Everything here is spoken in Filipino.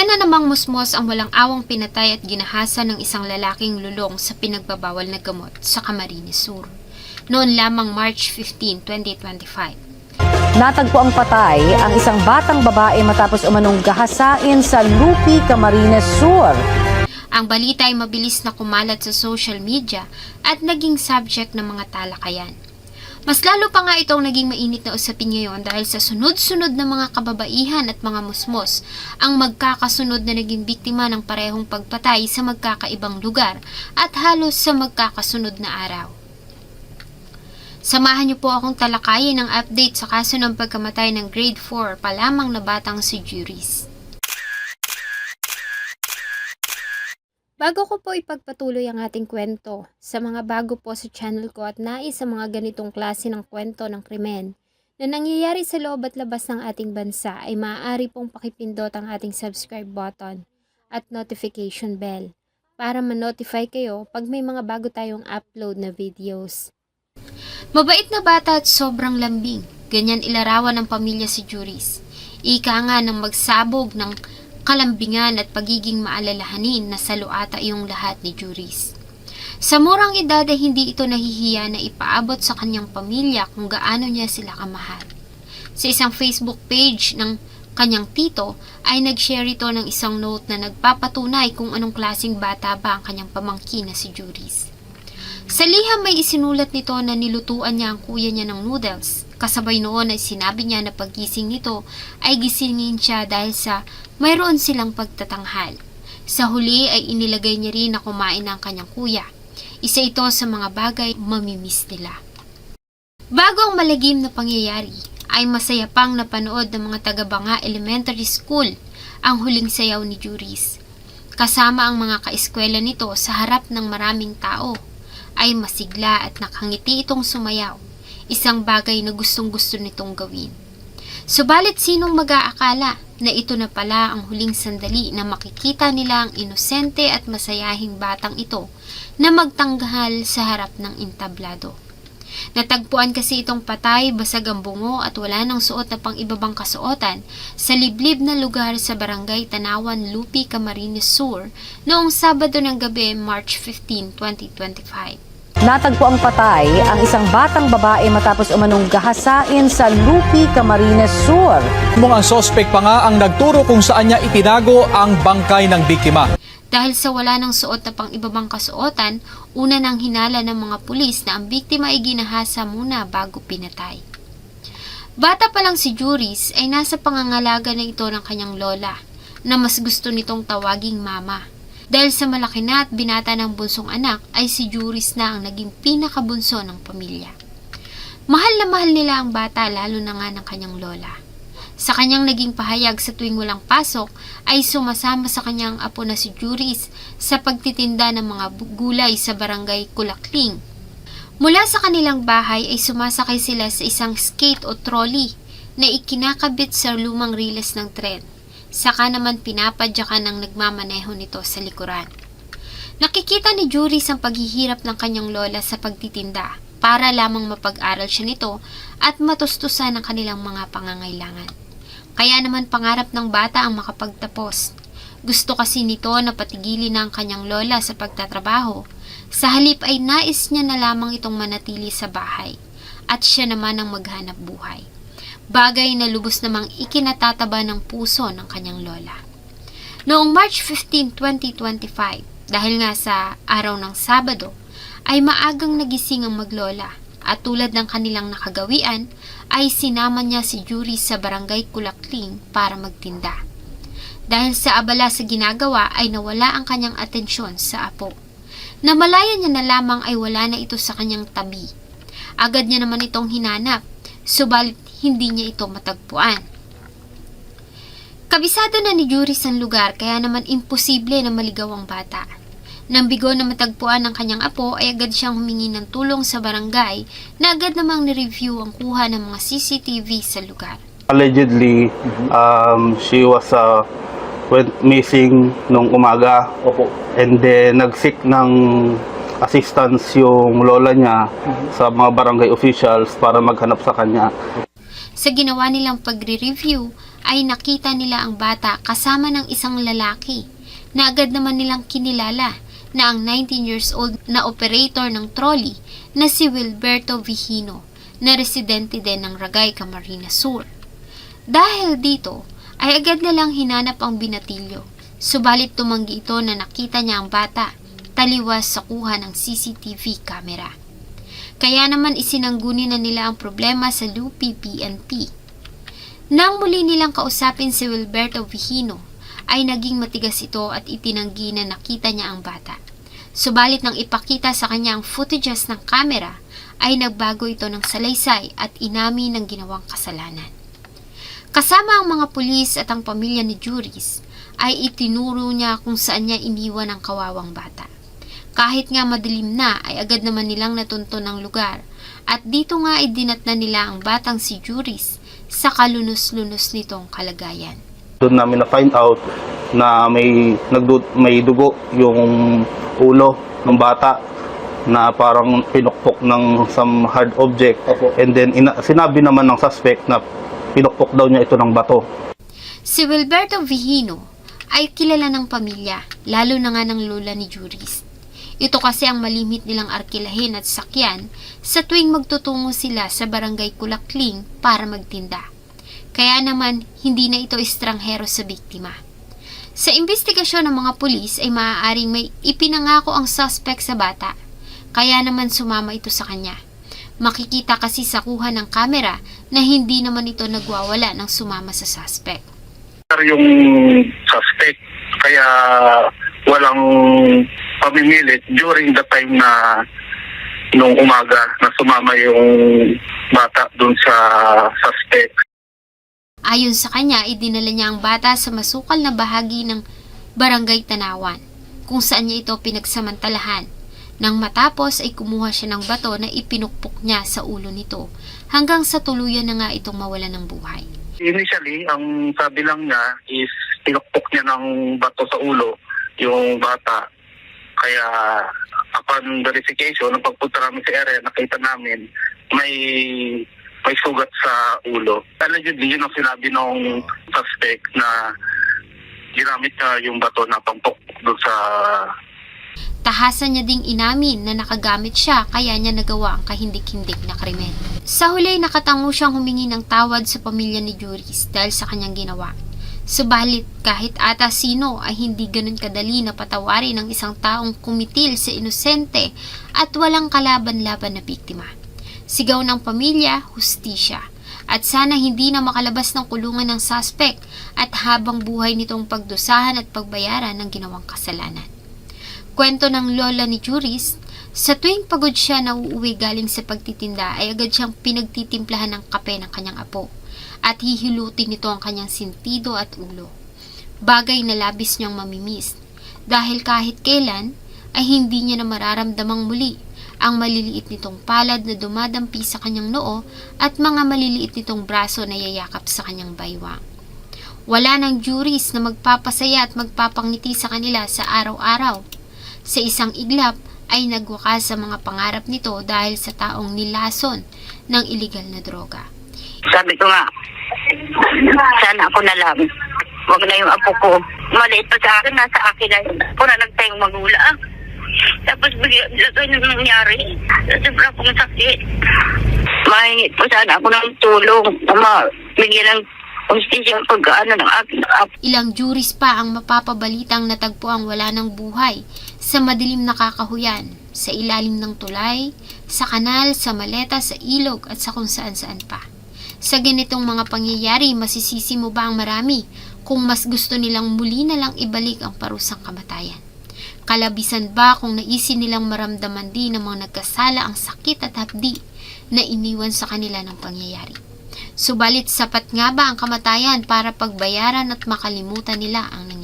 Isa na namang musmos ang walang awang pinatay at ginahasa ng isang lalaking lulong sa pinagbabawal na gamot sa Camarines Sur. Noon lamang March 15, 2025. Natagpo ang patay ang isang batang babae matapos umanong gahasain sa Lupi, Camarines Sur. Ang balita ay mabilis na kumalat sa social media at naging subject ng mga talakayan. Mas lalo pa nga itong naging mainit na usapin ngayon dahil sa sunod-sunod na mga kababaihan at mga musmos ang magkakasunod na naging biktima ng parehong pagpatay sa magkakaibang lugar at halos sa magkakasunod na araw. Samahan niyo po akong talakayin ang update sa kaso ng pagkamatay ng grade 4 pa lamang na batang si Juris. Bago ko po ipagpatuloy ang ating kwento, sa mga bago po sa channel ko at nais sa mga ganitong klase ng kwento ng krimen na nangyayari sa loob at labas ng ating bansa ay maaari pong pakipindot ang ating subscribe button at notification bell para ma-notify kayo pag may mga bago tayong upload na videos. Mabait na bata at sobrang lambing. Ganyan ilarawan ng pamilya si Juris. Ika nga ng magsabog ng kalambingan at pagiging maalalahanin na salo ata yung lahat ni Juris. Sa murang edad ay hindi ito nahihiya na ipaabot sa kanyang pamilya kung gaano niya sila kamahal. Sa isang Facebook page ng kanyang tito ay nag-share ito ng isang note na nagpapatunay kung anong klasing bata ba ang kanyang pamangkin na si Juris. Sa liham may isinulat nito na nilutuan niya ang kuya niya ng noodles. Kasabay noon ay sinabi niya na paggising nito ay gisingin siya dahil sa mayroon silang pagtatanghal. Sa huli ay inilagay niya rin na kumain ng kanyang kuya. Isa ito sa mga bagay mamimiss nila. Bago ang malagim na pangyayari, ay masaya pang napanood ng mga taga-Banga Elementary School ang huling sayaw ni Juris. Kasama ang mga kaeskwela nito sa harap ng maraming tao ay masigla at nakangiti itong sumayaw, isang bagay na gustong gusto nitong gawin. Subalit sinong mag-aakala na ito na pala ang huling sandali na makikita nila ang inosente at masayahing batang ito na magtanggahal sa harap ng intablado. Natagpuan kasi itong patay, basag ang bungo at wala nang suot na pang ibabang kasuotan sa liblib na lugar sa barangay Tanawan, Lupi, Camarines Sur noong Sabado ng gabi, March 15, 2025. Natagpo ang patay ang isang batang babae matapos umanong gahasain sa Lupi, Camarines Sur. Ang sospek pa nga ang nagturo kung saan niya itinago ang bangkay ng biktima. Dahil sa wala ng suot na pang ibabang kasuotan, una nang hinala ng mga pulis na ang biktima ay ginahasa muna bago pinatay. Bata pa lang si Juris ay nasa pangangalaga na ito ng kanyang lola na mas gusto nitong tawaging mama. Dahil sa malaki na at binata ng bunsong anak ay si Juris na ang naging pinakabunso ng pamilya. Mahal na mahal nila ang bata lalo na nga ng kanyang lola. Sa kanyang naging pahayag sa tuwing walang pasok ay sumasama sa kanyang apo na si Juris sa pagtitinda ng mga gulay sa barangay Kulakling. Mula sa kanilang bahay ay sumasakay sila sa isang skate o trolley na ikinakabit sa lumang riles ng tren. Saka naman pinapadyakan ng nagmamaneho nito sa likuran. Nakikita ni Juris ang paghihirap ng kanyang lola sa pagtitinda para lamang mapag-aral siya nito at matustusan ang kanilang mga pangangailangan. Kaya naman pangarap ng bata ang makapagtapos. Gusto kasi nito na patigilin na ang kanyang lola sa pagtatrabaho. Sa halip ay nais niya na lamang itong manatili sa bahay at siya naman ang maghanap buhay. Bagay na lubos namang ikinatataba ng puso ng kanyang lola. Noong March 15, 2025, dahil nga sa araw ng Sabado, ay maagang nagising ang maglola at tulad ng kanilang nakagawian ay sinama niya si Yuri sa barangay Kulakling para magtinda. Dahil sa abala sa ginagawa ay nawala ang kanyang atensyon sa apo. Namalaya niya na lamang ay wala na ito sa kanyang tabi. Agad niya naman itong hinanap, subalit hindi niya ito matagpuan. Kabisado na ni Juris ang lugar kaya naman imposible na maligaw ang bata. Nang bigo na matagpuan ng kanyang apo ay agad siyang humingi ng tulong sa barangay na agad namang ni-review ang kuha ng mga CCTV sa lugar. Allegedly, um, she was uh, went missing nung umaga. Opo. And then, nag-seek ng assistance yung lola niya sa mga barangay officials para maghanap sa kanya. Sa ginawa nilang pagre-review ay nakita nila ang bata kasama ng isang lalaki na agad naman nilang kinilala na ang 19 years old na operator ng trolley na si Wilberto Vigino na residente din ng Ragay, Camarines Sur. Dahil dito, ay agad na lang hinanap ang binatilyo. Subalit tumanggi ito na nakita niya ang bata taliwas sa kuha ng CCTV camera. Kaya naman isinangguni na nila ang problema sa Lupi PNP. Nang muli nilang kausapin si Wilberto Vigino, ay naging matigas ito at itinanggi na nakita niya ang bata. Subalit nang ipakita sa kanya ang footages ng camera, ay nagbago ito ng salaysay at inami ng ginawang kasalanan. Kasama ang mga pulis at ang pamilya ni Juris, ay itinuro niya kung saan niya iniwan ang kawawang bata. Kahit nga madilim na ay agad naman nilang natunto ng lugar at dito nga ay dinatna nila ang batang si Juris sa kalunos-lunos nitong kalagayan. Doon namin na find out na may nagdu- may dugo yung ulo ng bata na parang pinukpok ng some hard object. And then ina- sinabi naman ng suspect na pinukpok daw niya ito ng bato. Si Wilberto Vigino ay kilala ng pamilya, lalo na nga ng lola ni Juris. Ito kasi ang malimit nilang arkilahin at sakyan sa tuwing magtutungo sila sa barangay Kulakling para magtinda. Kaya naman, hindi na ito estranghero sa biktima. Sa investigasyon ng mga pulis ay maaaring may ipinangako ang suspect sa bata, kaya naman sumama ito sa kanya. Makikita kasi sa kuha ng kamera na hindi naman ito nagwawala ng sumama sa suspect. Yung suspect. Kaya walang pamimilit during the time na nung umaga na sumama yung bata dun sa suspect. Ayon sa kanya, idinala niya ang bata sa masukal na bahagi ng barangay Tanawan, kung saan niya ito pinagsamantalahan. Nang matapos ay kumuha siya ng bato na ipinukpok niya sa ulo nito hanggang sa tuluyan na nga itong mawala ng buhay. Initially, ang sabi lang niya is pinukpok niya ng bato sa ulo yung bata. Kaya upon verification, nung pagpunta namin sa area, nakita namin may may sugat sa ulo. Allegedly, yun ang sinabi ng suspect na ginamit niya yung bato na pampok doon sa Tahasan niya ding inamin na nakagamit siya kaya niya nagawa ang kahindik-hindik na krimen. Sa huli, nakatango siyang humingi ng tawad sa pamilya ni Juris dahil sa kanyang ginawa. Subalit, kahit ata sino ay hindi ganun kadali na patawarin ng isang taong kumitil sa inosente at walang kalaban-laban na biktima. Sigaw ng pamilya, hustisya. At sana hindi na makalabas ng kulungan ng suspect at habang buhay nitong pagdusahan at pagbayaran ng ginawang kasalanan. Kwento ng lola ni Juris, sa tuwing pagod siya na uuwi galing sa pagtitinda ay agad siyang pinagtitimplahan ng kape ng kanyang apo at hihilutin nito ang kanyang sintido at ulo. Bagay na labis niyang mamimiss dahil kahit kailan ay hindi niya na mararamdamang muli ang maliliit nitong palad na dumadampi sa kanyang noo at mga maliliit nitong braso na yayakap sa kanyang baywang. Wala ng juris na magpapasaya at magpapangiti sa kanila sa araw-araw. Sa isang iglap ay nagwakas sa mga pangarap nito dahil sa taong nilason ng iligal na droga. Sabi ko nga, sana ako na lang. Huwag na yung apo ko. Maliit pa sa akin, nasa akin na yun. Ako lang tayong magulang. Tapos bigla ang nangyari. Sobra akong sakit. Mahingit po sana ako ng tulong. Ama, bigyan ng hostisya ang pag-ano ng aking. Ilang juris pa ang mapapabalitang natagpo ang wala ng buhay sa madilim na kakahuyan, sa ilalim ng tulay, sa kanal, sa maleta, sa ilog at sa kung saan-saan pa. Sa ganitong mga pangyayari, masisisi mo ba ang marami kung mas gusto nilang muli na lang ibalik ang parusang kamatayan? Kalabisan ba kung naisin nilang maramdaman din ng mga nagkasala ang sakit at hapdi na iniwan sa kanila ng pangyayari? Subalit sapat nga ba ang kamatayan para pagbayaran at makalimutan nila ang nangyari?